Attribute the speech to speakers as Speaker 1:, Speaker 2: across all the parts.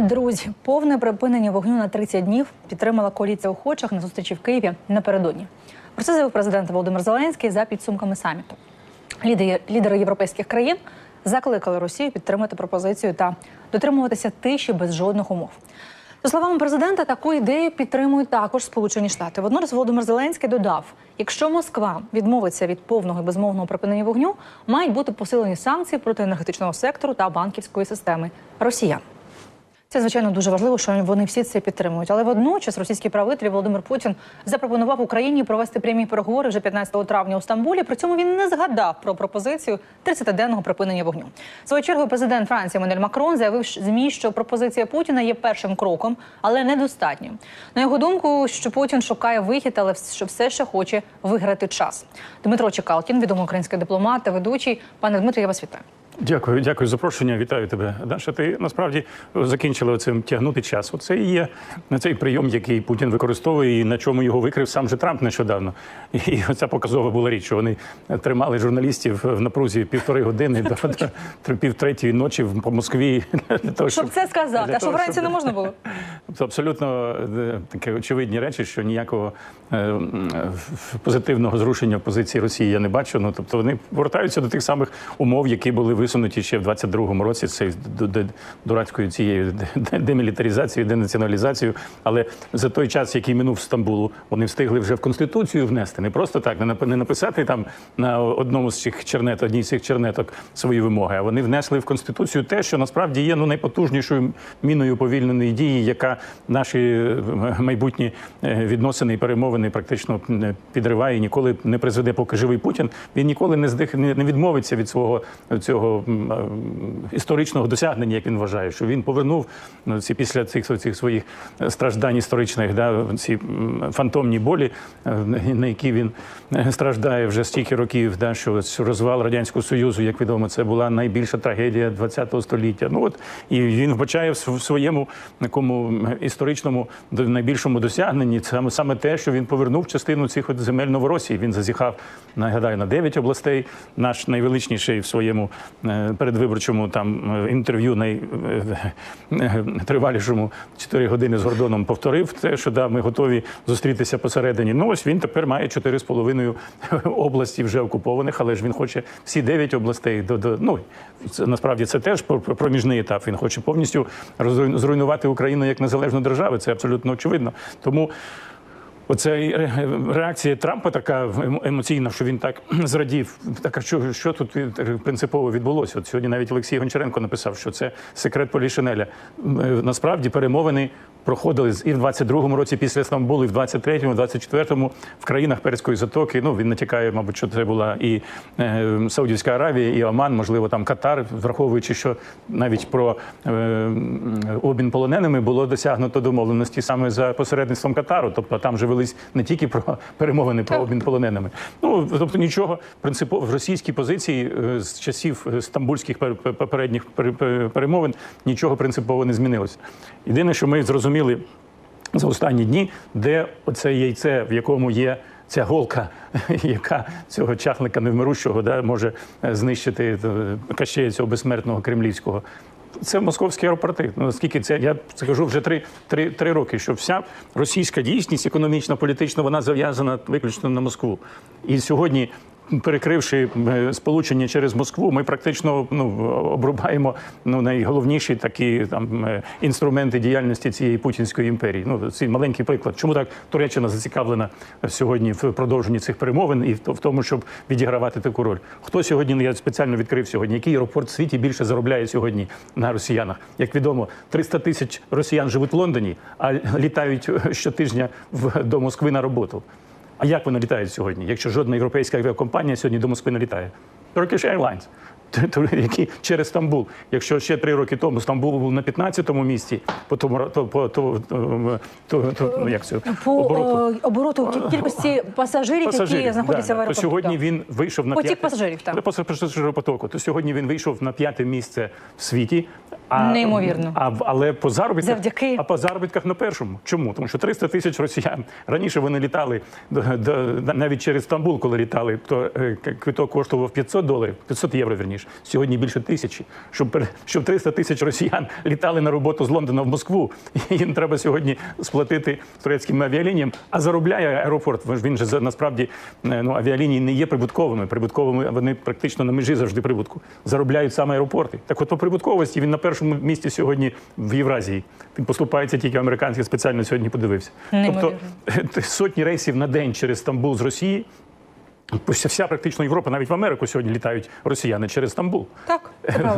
Speaker 1: Друзі, повне припинення вогню на 30 днів підтримала коаліція охочих на зустрічі в Києві напередодні. Про це заявив президент Володимир Зеленський за підсумками саміту. Лідери, лідери європейських країн закликали Росію підтримати пропозицію та дотримуватися тиші без жодних умов. За словами президента, таку ідею підтримують також Сполучені Штати. Водночас Володимир Зеленський додав: якщо Москва відмовиться від повного і безмовного припинення вогню, мають бути посилені санкції проти енергетичного сектору та банківської системи росіян. Це звичайно дуже важливо, що вони всі це підтримують. Але водночас російський правитель Володимир Путін запропонував Україні провести прямі переговори вже 15 травня у Стамбулі. При цьому він не згадав про пропозицію 30-денного припинення вогню. Своєю чергою президент Франції Манель Макрон заявив змі, що пропозиція Путіна є першим кроком, але недостатньо. На його думку, що Путін шукає вихід, але що все ще хоче виграти час. Дмитро Чекалкін, відомий український дипломат та ведучий. Пане Дмитро, я вас вітаю.
Speaker 2: Дякую, дякую за запрошення. Вітаю тебе. Даша, ти насправді закінчила цим тягнути час. Оце і є цей прийом, який Путін використовує, і на чому його викрив сам же Трамп нещодавно. І оця показова була річ, що вони тримали журналістів в напрузі півтори години до, до півтретьої ночі в- по Москві. Для того,
Speaker 1: Щоб це сказати, а що
Speaker 2: того,
Speaker 1: вранці
Speaker 2: щоб-
Speaker 1: не можна було?
Speaker 2: Це абсолютно е, такі очевидні речі, що ніякого е, позитивного зрушення позиції Росії я не бачу. Ну тобто вони повертаються до тих самих умов, які були висунуті ще в 22-му році. Це до, до дурацькою цією де- демілітаризацією, денаціоналізацією. Але за той час, який минув Стамбулу, вони встигли вже в конституцію внести не просто так, не нап- не написати там на одному з цих чернет, одній з цих чернеток свої вимоги. А вони внесли в конституцію те, що насправді є ну найпотужнішою міною повільненої дії, яка наші е, майбутні е, відносини і перемовини практично підриває і ніколи не призведе, поки живий Путін. Він ніколи не здих не відмовиться від свого цього історичного досягнення, як він вважає, що він повернув ну, ці після цих, цих своїх страждань історичних, да, ці фантомні болі, е, на які він е, страждає вже стільки років, да, що, розвал радянського союзу, як відомо, це була найбільша трагедія ХХ століття. Ну от і він вбачає в своєму такому історичному найбільшому досягненні саме саме те, що він повернув частину цих земель Новоросії. Він зазіхав, нагадаю, на 9 областей. Наш найвеличніший в своєму передвиборчому там е, інтерв'ю найтривалішому 4 години з Гордоном повторив те, що да, ми готові зустрітися посередині. Ну ось він тепер має 4,5 області вже окупованих, але ж він хоче всі 9 областей до, до ну це насправді це теж про- про- проміжний етап. Він хоче повністю зруйнувати Україну як незалежну державу. Це абсолютно очевидно. Тому. Оця реакція Трампа така емоційна, що він так зрадів. Так, що, що тут принципово відбулося? От сьогодні навіть Олексій Гончаренко написав, що це секрет Полішинеля. Е, Насправді перемовини проходили і в 22-му році після Стамбулу, і в 23-му, 24-му в країнах Перської затоки. Ну він натякає, мабуть, що це була і е, Саудівська Аравія, і Оман, можливо, там Катар, враховуючи, що навіть про е, обмін полоненими було досягнуто домовленості саме за посередництвом Катару. Тобто там же велись не тільки про перемовини про обмін полоненими. Ну тобто нічого принципово в російській позиції е, з часів е, стамбульських пер- пер- попередніх пере- пере- перемовин нічого принципово не змінилося. Єдине, що ми зрозуміли за останні дні, де оце яйце, в якому є. Ця голка, яка цього чахлика невмирущого да, може е, знищити е, кащея цього безсмертного кремлівського. Це московські аеропорти. Ну, Наскільки це я це кажу вже три, три, три роки, що вся російська дійсність економічна, політична, вона зав'язана виключно на Москву. І сьогодні, перекривши е, сполучення через Москву, ми практично ну, обрубаємо ну, найголовніші такі там е, інструменти діяльності цієї путінської імперії. Ну, цей маленький приклад. Чому так Туреччина зацікавлена сьогодні в продовженні цих перемовин і в тому, щоб відігравати таку роль? Хто сьогодні я спеціально відкрив сьогодні? Який аеропорт в світі більше заробляє сьогодні на росіянах? Як відомо, 300 тисяч росіян живуть в Лондоні, а літають щотижня в до Москви на роботу. А як вони літають сьогодні, якщо жодна європейська авіакомпанія сьогодні до Москви не літає? Turkish Airlines, які через Стамбул. Якщо ще три роки тому Стамбул був на 15-му місці, по тому то, по то, то, то, ну, як це
Speaker 1: По
Speaker 2: обороту.
Speaker 1: е, обороту кількості пасажирів, які знаходяться
Speaker 2: да,
Speaker 1: в аеропорту.
Speaker 2: То сьогодні він вийшов на
Speaker 1: Потік пасажирів, так.
Speaker 2: Пас- пасажиропотоку. То сьогодні він вийшов на п'яте місце в світі. А,
Speaker 1: Неймовірно.
Speaker 2: А, але по заробітках,
Speaker 1: Завдяки.
Speaker 2: а по заробітках на першому. Чому? Тому що 300 тисяч росіян. Раніше вони літали до, до, навіть через Стамбул, коли літали, то е, квиток коштував 500 доларів, 500 євро, верніше. Ніж сьогодні більше тисячі. Щоб щоб 300 тисяч росіян літали на роботу з Лондона в Москву. І їм треба сьогодні сплатити турецьким авіалініям. А заробляє аеропорт. Він же насправді е, ну авіалінії не є прибутковими. Прибутковими вони практично на межі завжди прибутку. Заробляють саме аеропорти. Так, от по прибутковості він на першому місці сьогодні в Євразії. Він поступається тільки американський спеціально сьогодні подивився. Тобто сотні рейсів на день через Стамбул з Росії. Вся, вся практично Європа, навіть в Америку сьогодні літають росіяни через Стамбул.
Speaker 1: Так.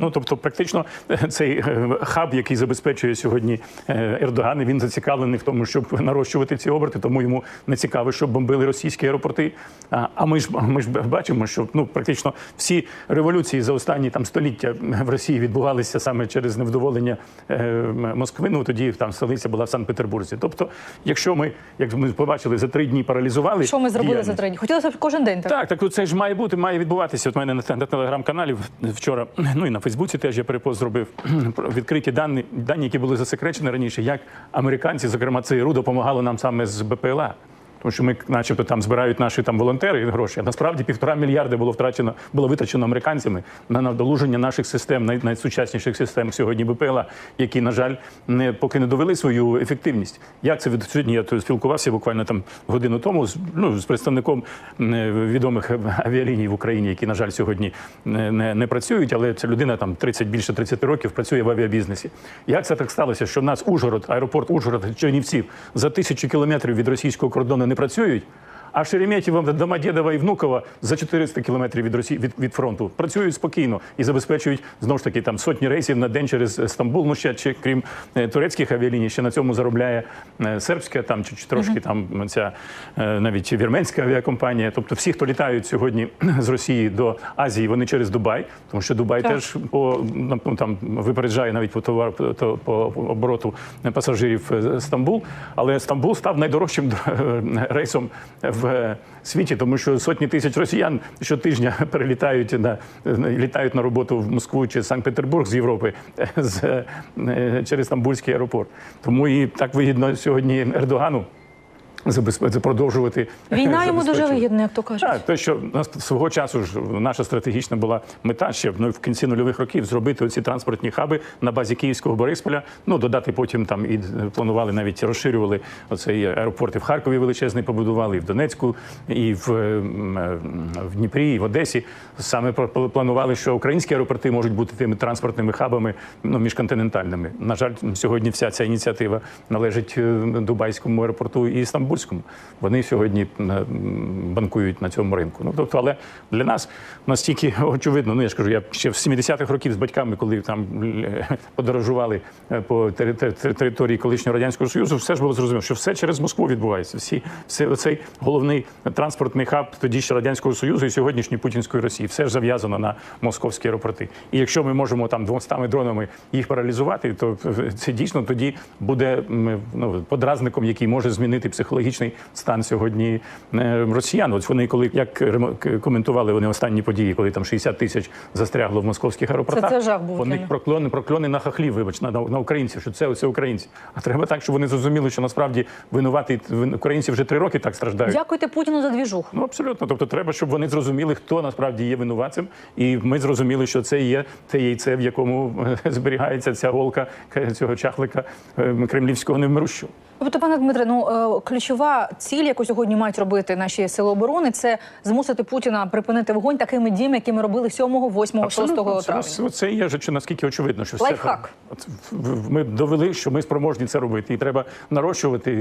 Speaker 2: Ну тобто, практично е, цей е, хаб, який забезпечує сьогодні е, Ердоган, він зацікавлений в тому, щоб нарощувати ці оберти, тому йому не цікаво, щоб бомбили російські аеропорти. А, а ми ж ми ж бачимо, що ну практично всі революції за останні там століття в Росії відбувалися саме через невдоволення е, Москви. Ну тоді там столиця була в Санкт-Петербурзі. Тобто, якщо ми, як ми побачили, за три дні паралізували
Speaker 1: Що ми зробили за три дні? Хотілося б кожен день так.
Speaker 2: так, так це ж має бути, має відбуватися. От мене на, на телеграм-каналі вчора, ну і на Фейсбуці теж я перепост зробив відкриті дані, дані, які були засекречені раніше, як американці, зокрема ЦРУ, допомагало нам саме з БПЛА. Тому що ми, начебто, там збирають наші там волонтери гроші. А насправді півтора мільярда було втрачено, було витрачено американцями на надолуження наших систем, най, найсучасніших систем сьогодні БПЛА, які, на жаль, не поки не довели свою ефективність. Як це від сьогодні? Я спілкувався буквально там годину тому з ну з представником відомих авіаліній в Україні, які, на жаль, сьогодні не, не, не працюють, але ця людина там 30, більше 30 років працює в авіабізнесі. Як це так сталося, що в нас Ужгород, аеропорт Ужгород, Чернівців за тисячу кілометрів від російського кордону не працюють? А Шереметьєво, Домодєдова і Внуково за 400 кілометрів від Росії від, від фронту працюють спокійно і забезпечують знову ж таки там сотні рейсів на день через Стамбул. Ну ще чи крім е, турецьких авіаліній, ще на цьому заробляє е, сербська там чи, чи трошки там ця е, навіть вірменська авіакомпанія. Тобто всі, хто літають сьогодні з Росії до Азії, вони через Дубай, тому що Дубай
Speaker 1: Так.
Speaker 2: теж по ну, там випереджає навіть по товар по, по обороту пасажирів Стамбул. Але Стамбул став найдорожчим рейсом в е, світі, тому що сотні тисяч росіян щотижня перелітають на літають на роботу в Москву чи Санкт-Петербург з Європи з е, через Стамбульський аеропорт. Тому і так вигідно сьогодні Ердогану продовжувати
Speaker 1: Війна йому дуже вигідна, як то кажуть.
Speaker 2: Так, те, що нас свого часу ж наша стратегічна була мета ще ну, в кінці нульових років зробити оці транспортні хаби на базі Київського Борисполя. Ну додати потім там і планували навіть розширювали оцей аеропорт і в Харкові величезний побудували, і в Донецьку, і в, е, в Дніпрі, і в Одесі. Саме планували, що українські аеропорти можуть бути тими транспортними хабами ну, міжконтинентальними. На жаль, сьогодні вся ця ініціатива належить е, Дубайському аеропорту і Стамбульському. Вони сьогодні е, банкують на цьому ринку. Ну тобто, але для нас настільки очевидно. Ну я ж кажу, я ще в 70-х років з батьками, коли там е, подорожували е, по тери- тери- території колишнього радянського союзу, все ж було зрозуміло, що все через Москву відбувається. Всі все оцей головний транспортний хаб тоді ще радянського союзу і сьогоднішньої путінської Росії. Все ж зав'язано на московські аеропорти. І якщо ми можемо там 200 дронами їх паралізувати, то це дійсно тоді буде ну, подразником, який може змінити психологічний стан сьогодні е, росіян. От вони, коли як коментували вони останні події, коли там 60 тисяч застрягло в московських аеропортах.
Speaker 1: Це- це жах був
Speaker 2: Вони прокльони, прокльони на хахлів, вибач, на, на українців, що це оце українці. А треба так, щоб вони зрозуміли, що насправді винувати українці вже три роки так страждають.
Speaker 1: Дякуйте Путіну за двіжух.
Speaker 2: Ну абсолютно. Тобто, треба, щоб вони зрозуміли, хто насправді є винуватцем, і ми зрозуміли, що це є те яйце, в якому е, зберігається ця голка е, цього чахлика кремлівського невмирущого.
Speaker 1: Тобто, пане Дмитре, ну е, ключова ціль, яку сьогодні мають робити наші сили оборони, це змусити Путіна припинити вогонь такими діями, які ми робили 7, 8, 6 травня.
Speaker 2: Це, це є ж наскільки очевидно, що
Speaker 1: Лайфхак.
Speaker 2: все ми довели, що ми спроможні це робити, і треба нарощувати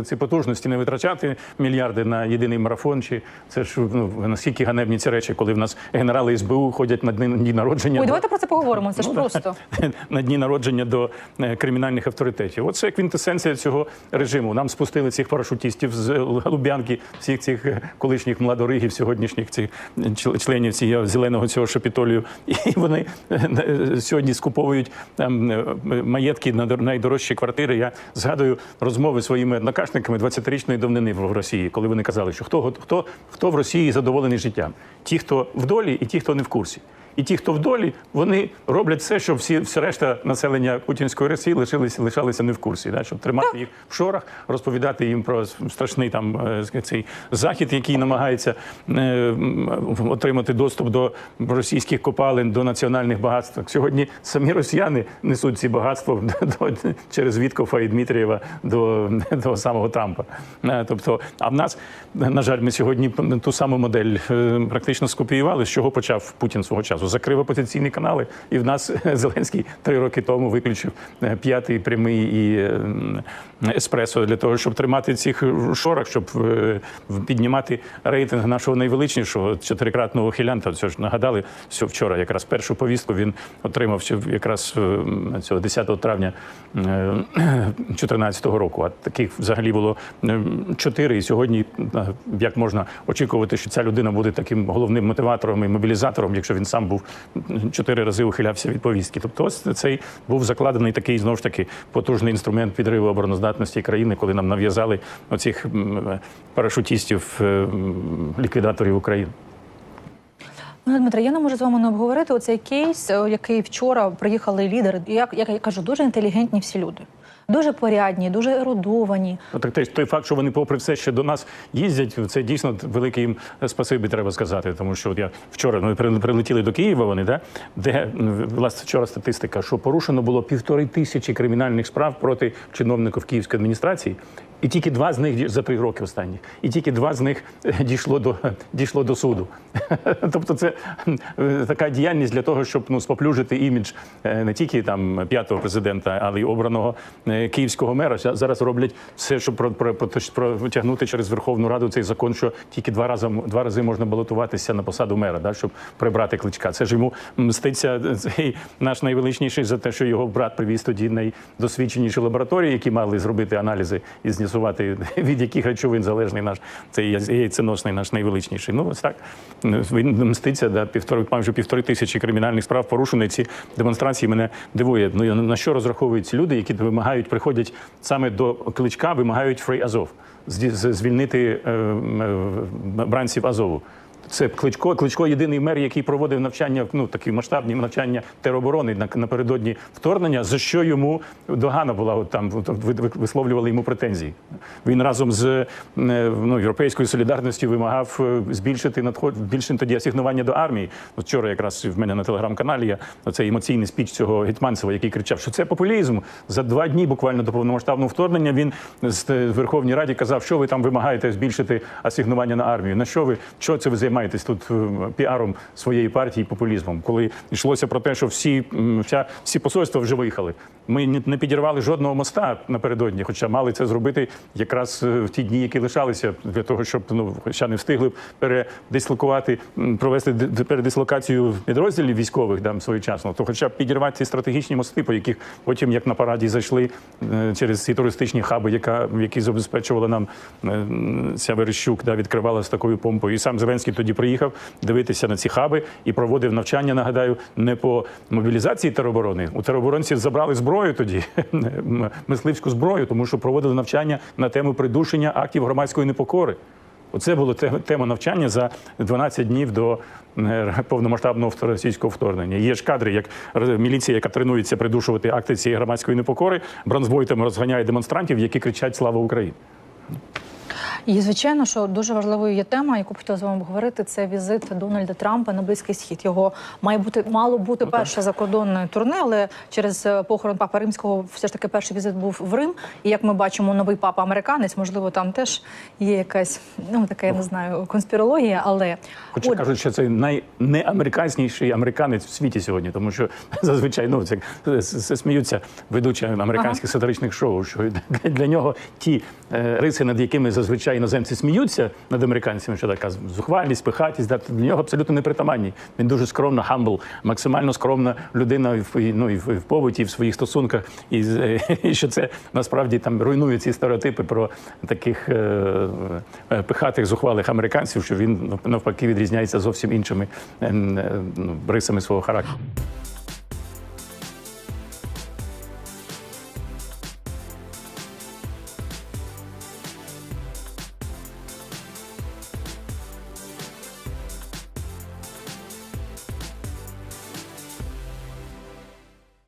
Speaker 2: е, ці потужності, не витрачати мільярди на єдиний марафон. Чи це ж ну наскільки ганебні ці речі, коли в нас генерали СБУ ходять на дні, народження.
Speaker 1: Ой,
Speaker 2: до-
Speaker 1: давайте про це поговоримо. Це ж
Speaker 2: Ну,
Speaker 1: просто.
Speaker 2: на дні народження до е, кримінальних авторитетів. Оце квінтесенція цього режиму. Нам спустили цих парашутістів з Лубянки, всіх цих е, колишніх младоригів, сьогоднішніх цих е, членів цього зеленого цього шапітолію. І вони е, е, сьогодні скуповують там е, маєтки на найдорожчі квартири. Я згадую розмови своїми однокашниками 20-річної давнини в Росії, коли вони казали, що хто, хто, хто в Росії задоволений життям? Ті, хто в долі, і ті, хто не в курсі. І ті, хто в долі, вони роблять все, щоб всі все решта населення Путінської Росії лишилися, лишалися не в курсі, да? щоб тримати їх в шорах, розповідати їм про страшний там е, цей захід, який намагається е, отримати доступ до російських копалин, до національних багатств. Сьогодні самі росіяни несуть ці багатства до, через Віткофа і Дмитрієва до, до самого Трампа. Е, Тобто, а в нас, на жаль, ми сьогодні ту саму модель е, практично скопіювали, з чого почав Путін свого часу. Закрив опозиційні канали, і в нас Зеленський три роки тому виключив е, п'ятий прямий і еспресо для того, щоб тримати цих шорах, щоб е, піднімати рейтинг нашого найвеличнішого чотирикратного хілянта. Це ж нагадали, що вчора якраз першу повістку він отримав якраз е, цього 10 травня 2014 року. А таких взагалі було чотири. І сьогодні як можна очікувати, що ця людина буде таким головним мотиватором і мобілізатором, якщо він сам був чотири рази ухилявся від повістки. Тобто, ось цей був закладений такий знову ж таки потужний інструмент підриву обороноздатності країни, коли нам нав'язали оцих парашутістів, е, ліквідаторів України.
Speaker 1: Ну, Дмитро, я не можу з вами не обговорити оцей кейс, е, який вчора приїхали лідери. Як, як я кажу, дуже інтелігентні всі люди. Дуже порядні, дуже ерудовані.
Speaker 2: Ну, так теж той факт, що вони, попри все, ще до нас їздять, це дійсно велике їм спасибі, треба сказати. Тому що от я вчора ми при- прилетіли до Києва, вони да де власне вчора статистика, що порушено було півтори тисячі кримінальних справ проти чиновників Київської адміністрації. І тільки два з них за три роки останні, і тільки два з них е, дійшло до дійшло до суду. Тобто, це е, така діяльність для того, щоб ну споплюжити імідж е, не тільки там п'ятого президента, але й обраного київського мера. Зараз роблять все, щоб про, про, про, протягнути через Верховну Раду цей закон, що тільки два рази два рази можна балотуватися на посаду мера, да, щоб прибрати кличка. Це ж йому мститься цей наш найвеличнійший за те, що його брат привіз тоді найдосвідченіші лабораторії, які мали зробити аналізи і з'ясувати, від яких речовин залежний наш цей яй- яйценосний наш найвеличніший. Ну ось так він мститься да, півтори майже півтори тисячі кримінальних справ порушені. Ці демонстрації мене дивує. Ну на що розраховують люди, які вимагають, приходять саме до кличка, вимагають Фрей Азов звільнити е, е, бранців Азову. Це Кличко. Кличко єдиний мер, який проводив навчання, ну такі масштабні навчання тероборони на- напередодні вторгнення, за що йому догана була там висловлювали йому претензії. Він разом з е, ну, європейською солідарністю вимагав е, збільшити надход, збільшити тоді асигнування до армії. Вчора якраз в мене на телеграм-каналі є оцей емоційний спіч цього Гетьманцева, який кричав, що це популізм. За два дні буквально до повномасштабного вторгнення він з е, Верховній Раді казав, що ви там вимагаєте збільшити асигнування на армію. На що ви що це ви займаєтесь тут е, піаром своєї партії, популізмом? Коли йшлося про те, що всі вся всі посольства вже виїхали. Ми не підірвали жодного моста напередодні, хоча мали це зробити якраз е, в ті дні, які лишалися, для того, щоб ну хоча не встигли передислокувати, провести передислокацію підрозділів військових там своєчасно, то хоча б підірвати ці стратегічні мости, по яких потім, як на параді, зайшли е, через ці туристичні хаби, яка які забезпечувала нам ця Верещук, да, відкривала з такою помпою. І сам Зеленський тоді приїхав дивитися на ці хаби і проводив навчання. Нагадаю, не по мобілізації тероборони. У тероборонців забрали зброю тоді, мисливську зброю, тому що проводили навчання на тему придушення актів громадської непокори. Оце було те- тема навчання за 12 днів до е, повномасштабного російського вторгнення. Є ж кадри, як міліція, яка тренується придушувати акти цієї громадської непокори, бронзбойтами розганяє демонстрантів, які кричать Слава Україні.
Speaker 1: І звичайно, що дуже важливою є тема, яку б хотіла з вами обговорити, це візит Дональда Трампа на близький схід. Його має бути мало бути перше закордонне турне, але через е, похорон папи римського все ж таки перший візит був в Рим. І як ми бачимо, новий папа американець, можливо, там теж є якась ну така, я не знаю, конспірологія, але
Speaker 2: Хоча
Speaker 1: От,
Speaker 2: кажуть, що це найнеамериканськіший американець в світі сьогодні, тому що зазвичай ну це, це, сміються ведучі американських сатиричних шоу. Що для нього ті е, риси, над якими зазвичай іноземці сміються над американцями, що така зухвалість, пихатість, да, для нього абсолютно непритаманні. Він дуже скромна, хамбл, максимально скромна людина в ну, і в, в побуті, і в своїх стосунках, і, е, і що це насправді там руйнує ці стереотипи про таких е, е, пихатих зухвалих американців, що він навпаки відрізняється зовсім іншими е, е, ну, рисами свого характеру.